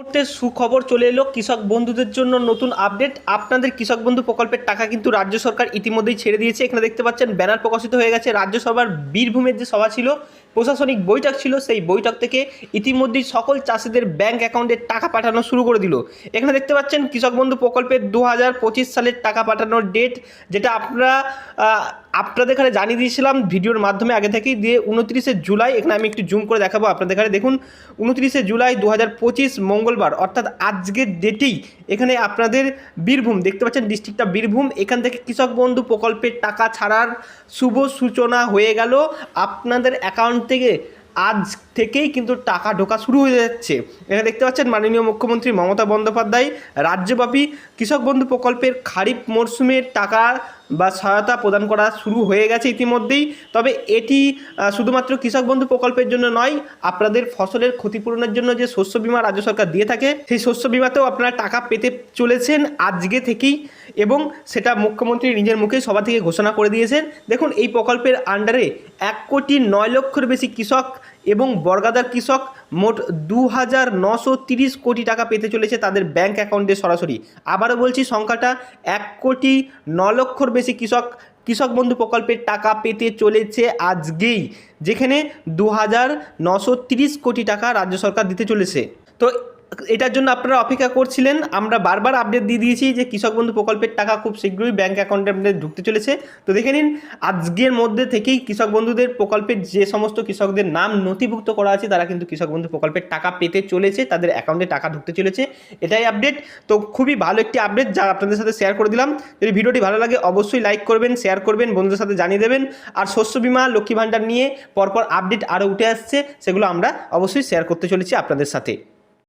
মুহূর্তে সুখবর চলে এলো কৃষক বন্ধুদের জন্য নতুন আপডেট। আপনাদের কৃষক বন্ধু প্রকল্পের টাকা কিন্তু রাজ্য সরকার ইতিমধ্যেই ছেড়ে দিয়েছে। এখানে দেখতে পাচ্ছেন, ব্যানার প্রকাশিত হয়ে গেছে। রাজ্য সভার বীরভূমের যে সভা ছিল, প্রশাসনিক বৈঠক ছিল, সেই বৈঠক থেকে ইতিমধ্যেই সকল চাষিদের ব্যাংক অ্যাকাউন্টে টাকা পাঠানো শুরু করে দিল। এখানে দেখতে পাচ্ছেন, কৃষক বন্ধু প্রকল্পের দু হাজার পঁচিশ সালের টাকা পাঠানোর ডেট, যেটা আপনারা আপনাদের এখানে জানিয়ে দিয়েছিলাম, ভিডিওর মাধ্যমে আগে থেকেই দিয়ে উনত্রিশে জুলাই, এখানে আমি একটু জুম করে দেখাবো আপনাদের এখানে। দেখুন, উনত্রিশে জুলাই দু হাজার পঁচিশ মঙ্গলবার, অর্থাৎ আজকের ডেটেই এখানে আপনাদের বীরভূম, দেখতে পাচ্ছেন ডিস্ট্রিক্টটা বীরভূম, এখান থেকে কৃষক বন্ধু প্রকল্পের টাকা ছাড়ার শুভ সূচনা হয়ে গেল। আপনাদের অ্যাকাউন্ট থেকে আজ থেকেই কিন্তু টাকা ঢোকা শুরু হয়ে যাচ্ছে। এখানে দেখতে পাচ্ছেন মাননীয় মুখ্যমন্ত্রী মমতা বন্দ্যোপাধ্যায় রাজ্যব্যাপী কৃষক বন্ধু প্রকল্পের খারিফ মরশুমের টাকা বা সহায়তা প্রদান করা শুরু হয়ে গেছে ইতিমধ্যেই। তবে এটি শুধুমাত্র কৃষক বন্ধু প্রকল্পের জন্য নয়, আপনাদের ফসলের ক্ষতিপূরণের জন্য যে শস্য বিমা রাজ্য সরকার দিয়ে থাকে, সেই শস্য বিমাতেও আপনারা টাকা পেতে চলেছেন আজকে থেকেই এবং সেটা মুখ্যমন্ত্রী নিজের মুখে সভা থেকে ঘোষণা করে দিয়েছেন। দেখুন, এই প্রকল্পের আন্ডারে এক কোটি নয় লক্ষের বেশি কৃষক এবং বর্গাদার কৃষক মোট দু হাজার নশো তিরিশ কোটি টাকা পেতে চলেছে তাদের ব্যাংক অ্যাকাউন্টে সরাসরি। আবারও বলছি, সংখ্যাটা এক কোটি ন লক্ষর বেশি কৃষক কৃষক বন্ধু প্রকল্পের টাকা পেতে চলেছে আজকেই, যেখানে দু হাজার নশো তিরিশ কোটি টাকা রাজ্য সরকার দিতে চলেছে। তো এটার জন্য আপনারা অপেক্ষা করছিলেন। আমরা বারবার আপডেট দিয়ে দিয়েছি যে কৃষক বন্ধু প্রকল্পের টাকা খুব শীঘ্রই ব্যাঙ্ক অ্যাকাউন্টে আপনাদের ঢুকতে চলেছে। তো দেখে নিন, আজকের মধ্যে থেকেই কৃষক বন্ধুদের প্রকল্পের যে সমস্ত কৃষকদের নাম নথিভুক্ত করা আছে, তারা কিন্তু কৃষক বন্ধু প্রকল্পের টাকা পেতে চলেছে, তাদের অ্যাকাউন্টে টাকা ঢুকতে চলেছে। এটাই আপডেট তো খুবই ভালো একটি আপডেট যা আপনাদের সাথে শেয়ার করে দিলাম। যদি ভিডিওটি ভালো লাগে, অবশ্যই লাইক করবেন শেয়ার করবেন, বন্ধুদের সাথে জানিয়ে দেবেন। আর শস্য বীমা, লক্ষ্মী ভাণ্ডার নিয়ে পরপর আপডেট আরও উঠে আসছে, সেগুলো আমরা অবশ্যই শেয়ার করতে চলেছি আপনাদের সাথে।